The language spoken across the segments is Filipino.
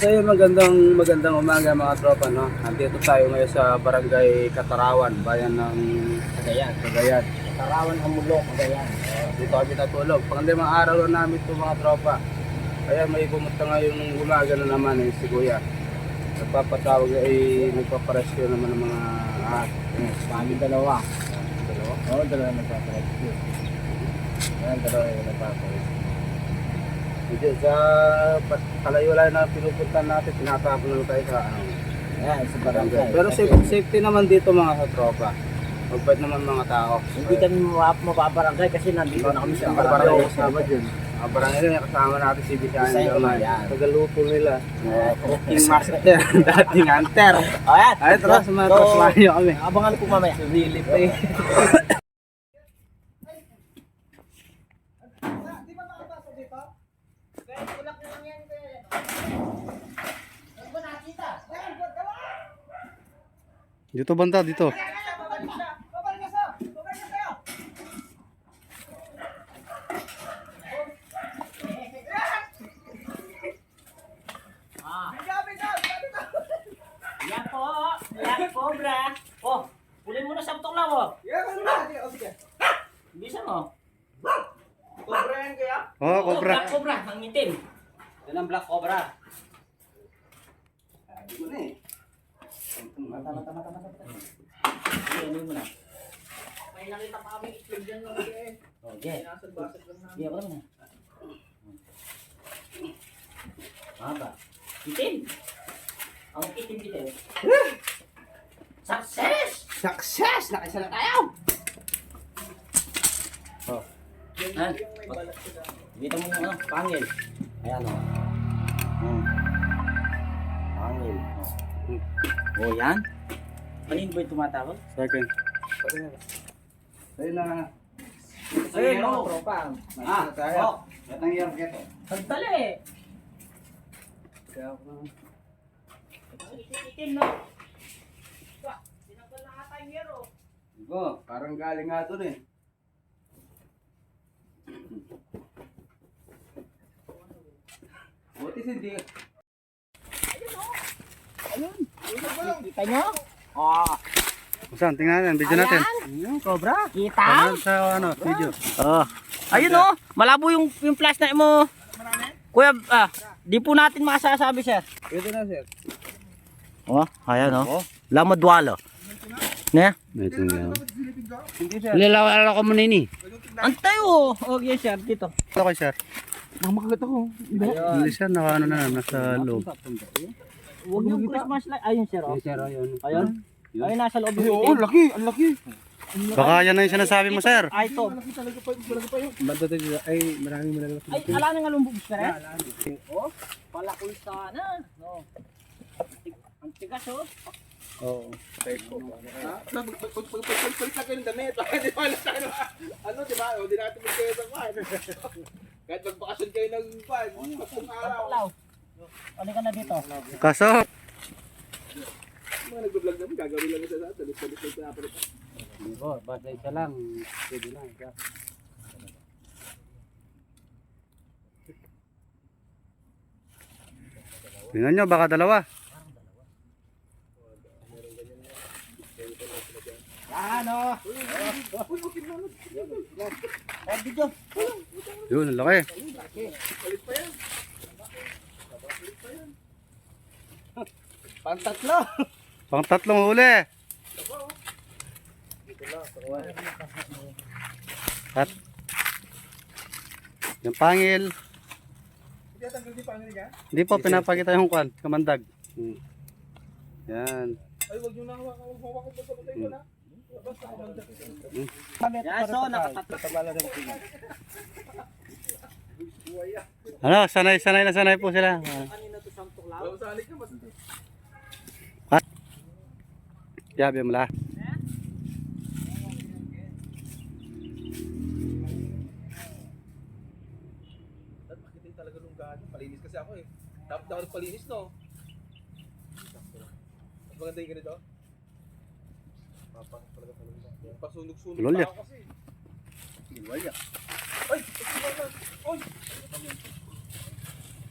So yun, magandang magandang umaga mga tropa no. Nandito tayo ngayon sa Barangay Katarawan, bayan ng Cagayan. Cagayan. Karawan ang mulong, Cagayan. Uh, dito kami natulog. Panglimang araw na namin ito mga tropa. Kaya may pumunta ngayong umaga na naman eh, si Kuya. Nagpapatawag ay nagpaparescue naman ng mga ah, Yes, kami dalawa. dalawa. Oo, dalawa nagpaparescue. Yan, dalawa yung nagpaparescue. Hindi, sa kalayulan na pinupuntan natin, tinatapon na tayo sa ano, Yan, sa barangay. Pero Kasi safe, safety naman dito mga katropa. Magbait naman mga tao. Hindi kami mapa- mapabarangay kasi nandito na kami sa Barangay barangay. kasama dyan. Ang barangay na kasama natin si Bisayan Bisayan naman. yan. Tagaluto nila. Cooking master, dating hunter. O yan. Ay, tara, So, tropa kami. Abangan po mamaya. Really pa eh. Dito banda, dito. Yan po. Yan cobra. Oh, pulin mo na sa butok lang oh. Bisa mo. Oh, Oh, cobra. black cobra. Ang itim. Yan ang black cobra. Mata, mata, mata, mata. Sige, ano mo na. May nakita pa kami itlog dyan ng eh. Oh, yeah. Sige, ako naman. Haba. Itim. Ang itim itim. Success! Success! Nakaisa na tayo! Oh. Ah, dito mo yung ano, pangil. Ayan o. Hmm. Pangil. Oh. oh, yan. Kanino ba yung tumatawag? Second. Ayun na. Ayun, no. tropa. Ah, tayo. oh. Yan ang hirap kito. Sandali. Kaya ako na. Itim-itim, no? Wah, sinanggal na ata yung hero. Ibo, parang galing nga doon eh. Buti hindi. Kita nyo? Oh. Saan? Tingnan natin, video natin. Yung cobra. Kita? Tingnan sa ano, video. Oh. Ayun oh, malabo yung yung flash na mo. Kuya, ah, di po natin makasasabi, sir. Ito na sir. Oh, ayan oh. Lamadwalo. Ne? Ito nga. Hindi sir. Lilawala ko muna ini. Antay oh. Okay, sir, dito. Ito kay sir. Makagat ako. Hindi sir, naka ano na, nasa loob. Huwag yung Christmas light. Ayun, sir. Oh. Yes sir, ayun. Ayun. Ayun, nasa loob oo, laki, ang laki. Baka yan na yung sinasabi mo sir. Ay, ito. Banda tayo ay maraming malalaki. Ay, ala nang alumbog, sir. eh? Oh, palakul sana. No. Tigas, oh. Oo. Pagpagpagpagpagpag ka ng damit. Di ba ano? Ano, di ba? O, di natin magkayo sa kwan. Kahit magbakasyon kayo ng kwan. Araw. Ano ka na dito? Kaso, Mga nagbablog naman, gagawin lang isa sa atin. Talit-talit lang sa atin. oh, basta isa lang. Pwede na. Tingnan nyo, baka dalawa. Ano? Oh, video. Yun, ang laki. Pantatlo. Pang tatlong huli. At yung pangil. Hindi natanggal di pangin niya. Hindi po pinapakita yung kwan, kamandag. Hmm. Yan. Ay, wag nyo na hawakan. Huwag hawakan pa sa patay ko na. Basta kumanda. Yan, so, nakatatlo. Tabala ng tingin. Ano, sanay, sanay na sanay po sila. Mas Yabi mo la. Dapat makitin talaga nung gano'n. Palinis kasi ako eh. Dapat ako nagpalinis no. Mas maganda yung ganito. Papang talaga talaga. Pasunog-sunog Lolya. pa ako kasi. Linolya. Ay! Ay!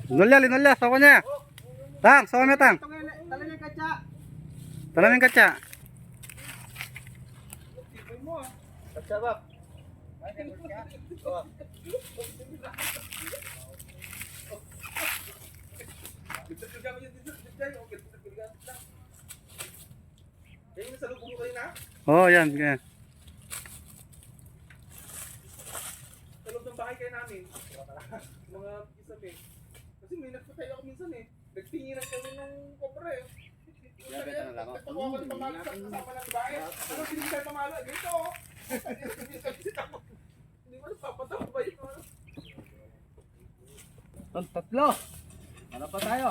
Linolya, linolya, kanya. Oh! Tang, sawa mo tang. Talaga katsa. Talamin ka tsa. Katsa ba? Oh, yan. yan. Sa loob ng bahay kayo namin. mga isabi. May nagpatay ako minsan eh. Nagtinginan kami ng kopra eh. Grabe ka na lang. Nagtawa ako ng pamalo sa kasama ng bahay. Ano sinigay pamalo? Dito oh. Hindi mo napapatawa ba yun? Ang tatlo. Ano pa tayo?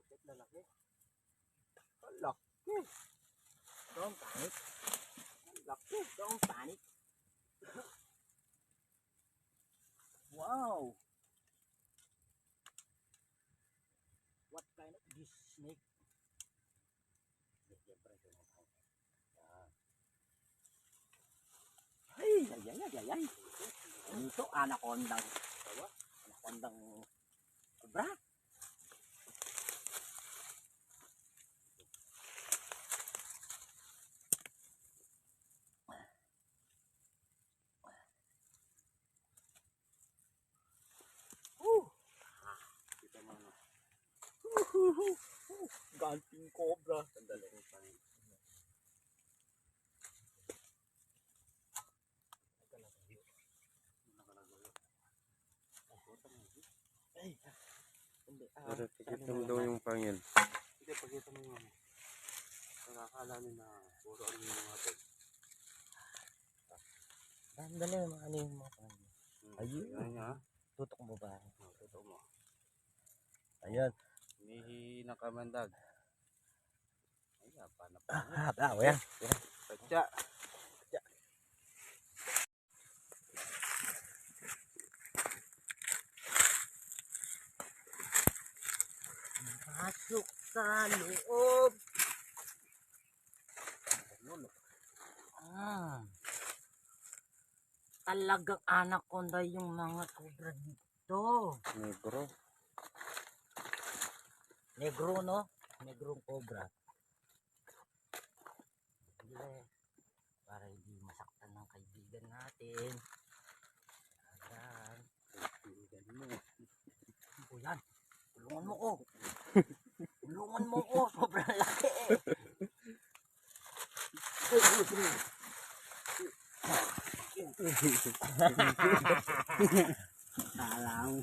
Ay, puset lalaki. Ang laki. Ito ang tanit. Ang laki. Ito ang tanit. Wow! What kind of this snake? Ay, ay, ay, ay, ay, ay. Ano ito? Anacondang. Anacondang kubra. Uh. Ganting cobra. Sandali. Ay, hindi. Ah, Pero pakita mo daw yung pangil. Hindi, pagkita mo yung ano. Nakakala nila puro ano yung mga to. Sandali, ano yung mga pangil? Ayun. Ayan ha. Tutok mo ba? Ito mo. Ayan. Mihi na kamandag. Ay, apa na pa. Ah, bravo yan. Katsa. Pasok sa loob. Ah. Talagang anaconda yung mga cobra dito. Negro. Negro, no? Negrong cobra. Sige. Para hindi masaktan ng kaibigan natin. Ayan. Kaibigan mo. O yan. Tulungan mo ko. Tulungan mo ko. Sobrang laki eh. Talang.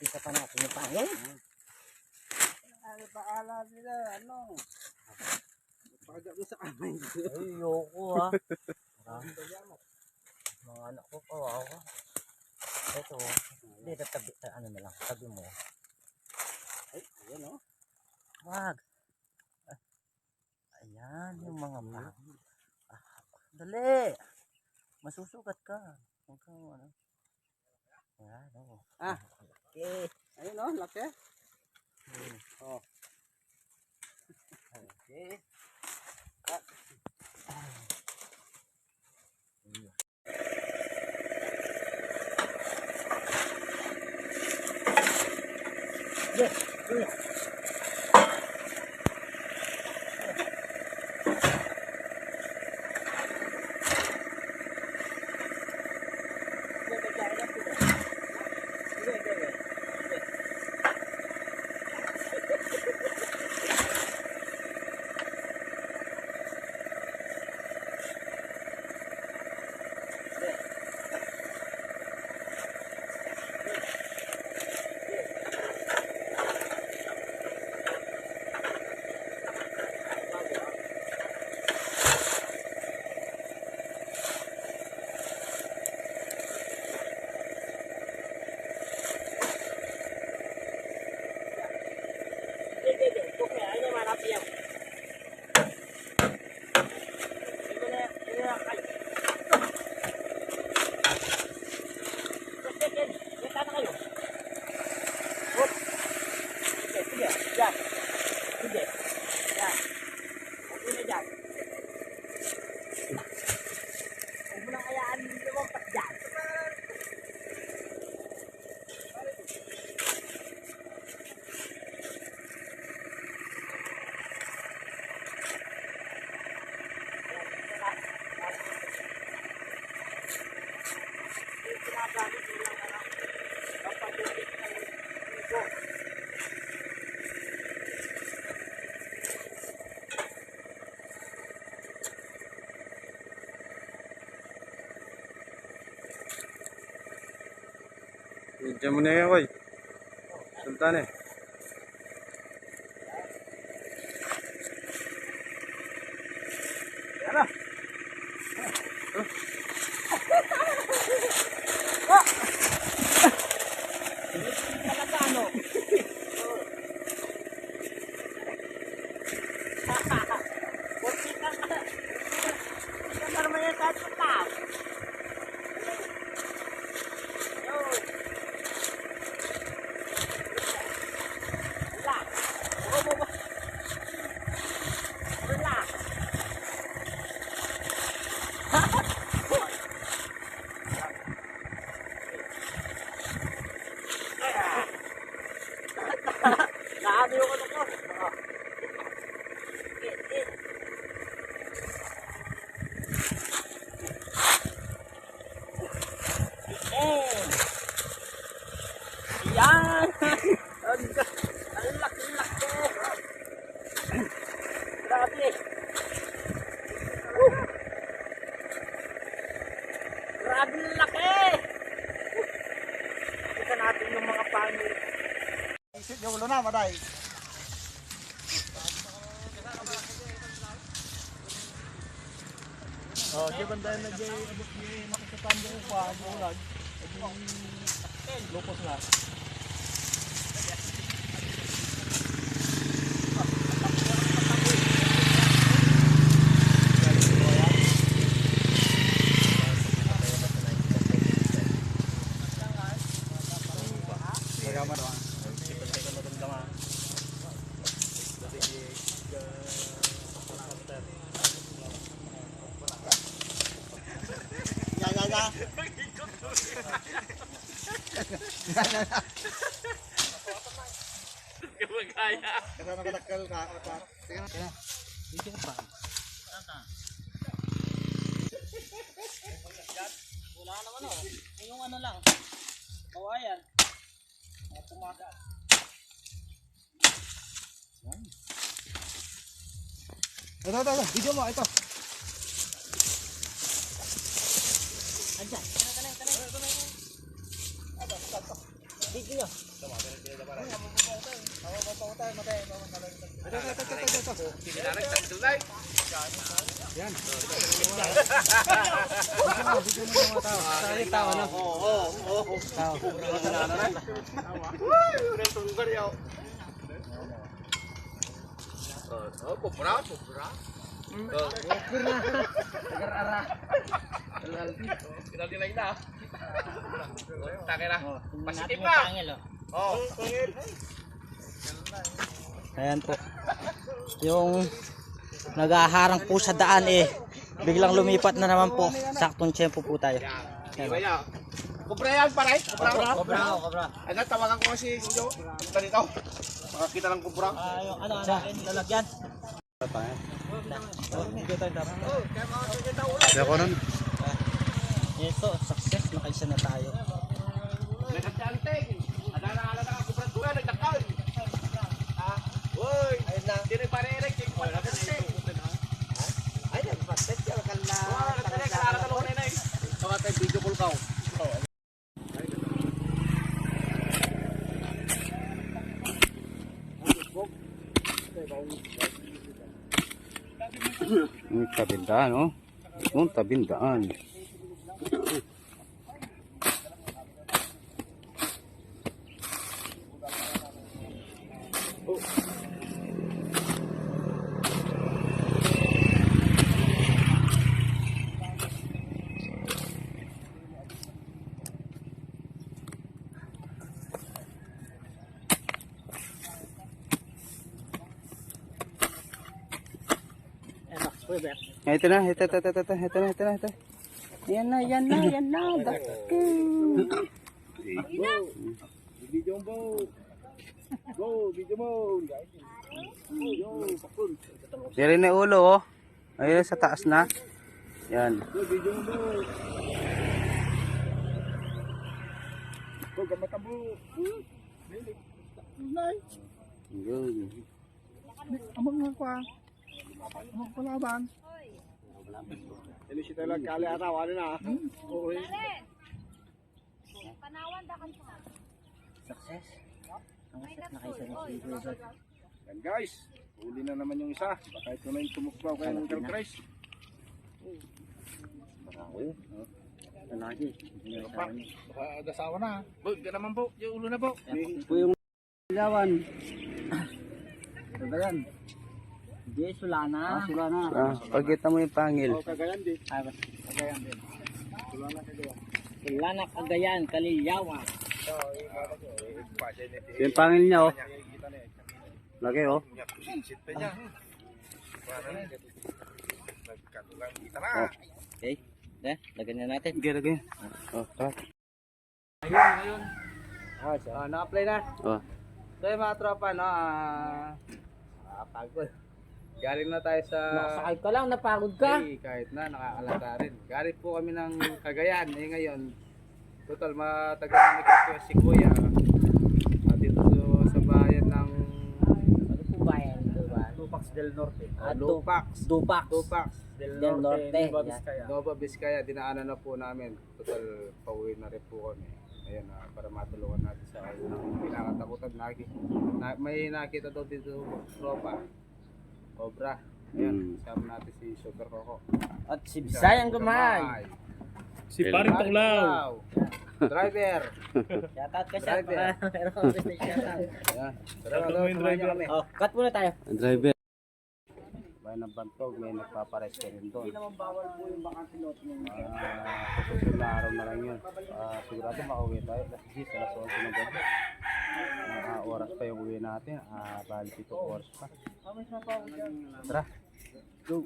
Isa pa natin yung pangin. Ano paala nila? Ano? Paga mo sa kamay. Ay, yoko ha. Dali! Masusugat ka. Huwag ka, ano. Ayan, oh. Ah, à, ok, no? nó, Hmm. Oh. ừ, Cut. Ayun. Yes. Yes. Diyan mo na yan, boy. Sultan eh. Yan! Ang ang laki-laki! Grabe! Woo! Grabe ang laki! Kita natin yung mga pangil. Isip yung ulo na, maday. Oh, di ba dahil nag abot ni makikita mo pa yung ulag. Lupos na. Kaya nakadakal ka. Wala naman oh. Yung ano lang. Kawayan. Mga pumaga. Ito, ito, ito. Video mo, ito. Andyan. Kanay, kanay, kanay. Bigyan nyo. Ito, ito, ito, ito, ito. Sali tao na. Tao. Oh, pupra, pupra. Kita din lagi na. Take na. Positive na. Oh. Oh. Ayan po. Yung nagaharang po sa daan eh. Biglang lumipat na naman po. Saktong tiyempo po tayo. Kupra yan, pare. Kupra. Kobra, kobra. Ano, tawagan ko si Joe. Punta dito. Makakita ng kupra. Ah, yung ano, ano, lalagyan. Kaya ko nun. Ito, success. Nakaisa na tayo. Nagkanteng. Adala-ala na ka kupra tuwa, nagdakal. Ah, Uy, ayun na. Hindi nagparerek, check mo na kasi. Ay, nagpaset ka kala. Oh, nagparerek ka na kalunay na eh. Baka tayo video call ka. Tabindaan, oh. Ang tabindaan. Ito na, ito, ito, ito, ito, ito, ito na, ito na, ito. Yan na, yan na, yan na. Daki. Video mo. Go, video mo. Diri na ulo, oh. Ayun, sa taas na. Yan. Video mo. Go, gamata mo. Yun. Amang nga kwa. Palaban. Ini si talag kali ataw ano na. Oo. Panawan da kan Success. Success na kayo sa. Yan guys, huli na naman yung isa. Baka ito na yung tumukbaw kay Uncle Chris. Baka ako yun. Ito na kasi. Baka dasawa na. Bo, ka naman po. Yung ulo na po. Ito yung ilawan. Ito ba yan? Jay Sulana. Ah, sula na. Ah, pagkita mo yung pangil. Kagayan din. Ah, Kagayan din. Wala na kagayan. Sulana Cagayan, Kaliyawa. Yung pangil niya oh. Lagi oh. Na. Oh. Okay. Eh, lagyan na natin. Lagi, lagi. Oh, tara. Ah, so, ah, na-apply na. Oh. So yung mga tropa, no, ah, nakapagod. Galing na tayo sa... Nakasakay ka lang, napagod ka. Ay, kahit na, nakakalata rin. Galing po kami ng Cagayan. Eh ngayon, total matagal na nagkakaya si Kuya. At dito sa, sa bayan ng Ano po ba yan? Ito ba? Lupax del Norte. Ah, Lupax. Dupax. Lupax del Del Norte, Norte, yan. Vizcaya. Nueva Vizcaya, dinaanan na po namin. Total, pauwi na rin po kami. Ayan, ah, para matulungan natin sa pinakatakutan. Naki, na, may nakita daw dito tropa. Cobra. Ayan, Hmm. kasama natin si Super Coco. At si Bisayang Gumay. Si Paring Tuklaw. Driver. Shoutout ka siya. Driver. Pero shoutout. Ayan. Tara, tara, samahan niyo kami. Oh, cut muna tayo. Ang driver. Bayan ng Bantog, may nagpaparesto rin doon. naman bawal po yung baka pilot mo. Ah, sa susunod na araw na lang yun. Ah, sigurado makauwi tayo. Alas 10, alas 11 ng gabi. Ah, oras pa yung uwi natin. Ah, bali 7 oras pa. Tara. Go.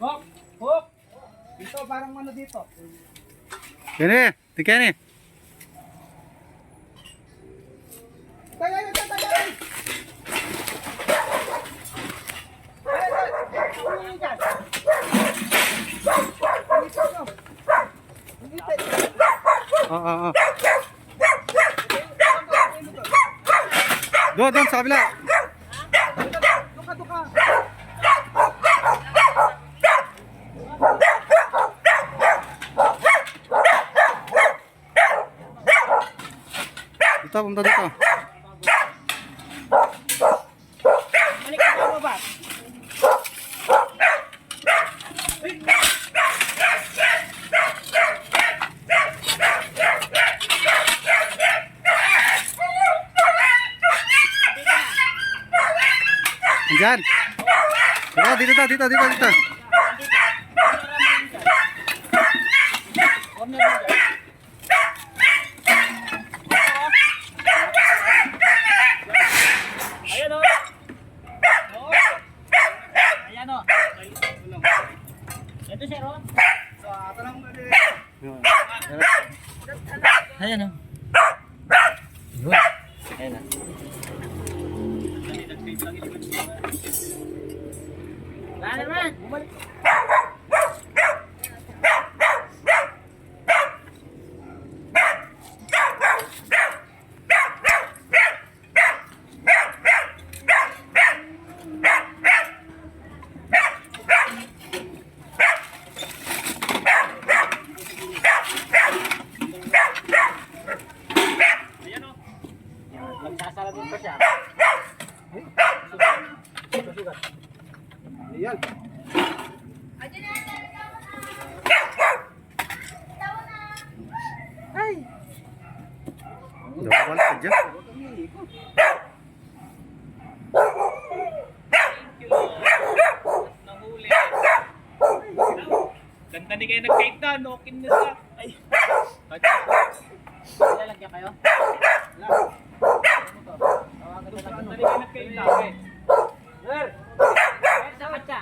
Hop! Hop! Dito, parang ano dito. Eh. Tayo, tayo, tayo, tayo! Oo, oo, oo. Doon, doon sa kabila. Dito, punta dito. Diyan. Dito, dito, dito, dito, dito. Ayan o. Ayan o. Ito siya Ron. Ayan o. Yun. Ayan na. Wala naman. Magsasalabin pa siya. Ayan. Dawal ka dyan. Ganda ni kayo nag-cake na, na sa... Ay, Lalagyan kayo? ganda ni kayo nag-cake na. eh. Sir! Sa katsa.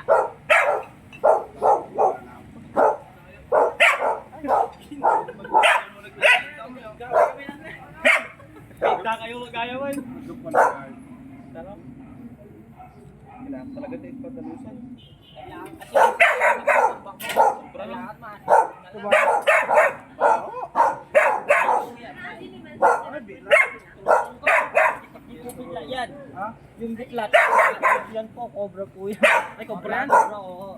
Na kayo magayawan. Kailangan talaga din padalusan. Kailangan kasi sobra lang. Yung bitla yan. Yung bitlat. Yan po, cobra po yan. Ay, cobra yan? Cobra, oo.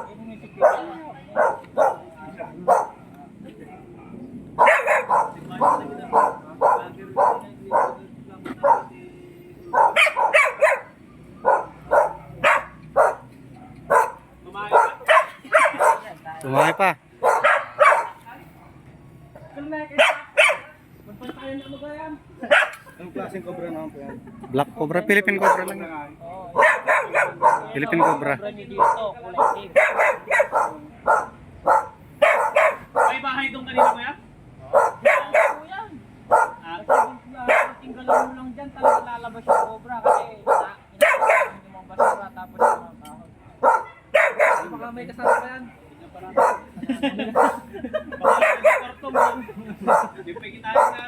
Yung may security. Tumahay pa. Anong klaseng cobra naman po yan? Black Cobra, Philippine Cobra lang. yan. Philippine Cobra. May bahay doon kanina yan? Yan. Ah, tinggalan mo lang dyan, talaga lalabas yung cobra kasi na, inaayos yung mga basura tapos yung mga kahoy. Baka may kasama pa yan. Baka may. Hindi pa kita na...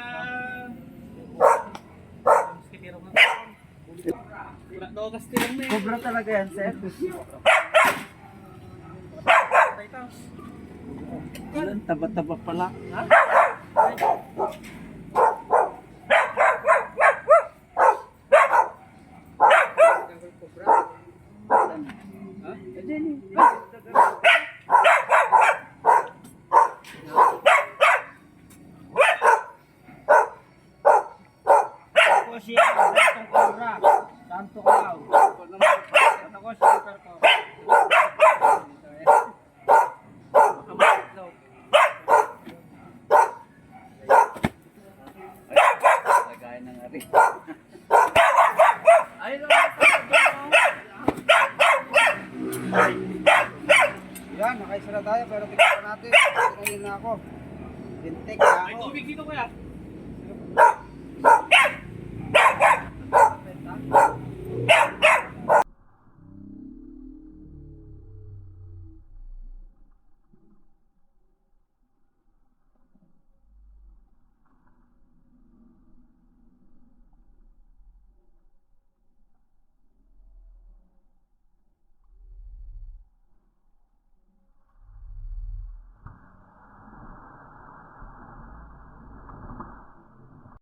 Skitiro mo. Kasi lang na eh. Cobra talaga yan, sir. Taba-taba pala. Tapos yan, Santong Cobra. Santo Claw. Tapos super ko. Ari. Yan, nakaisa na tayo pero tingnan natin. Tingnan na ako. Bintik na May ako. tubig dito kuya.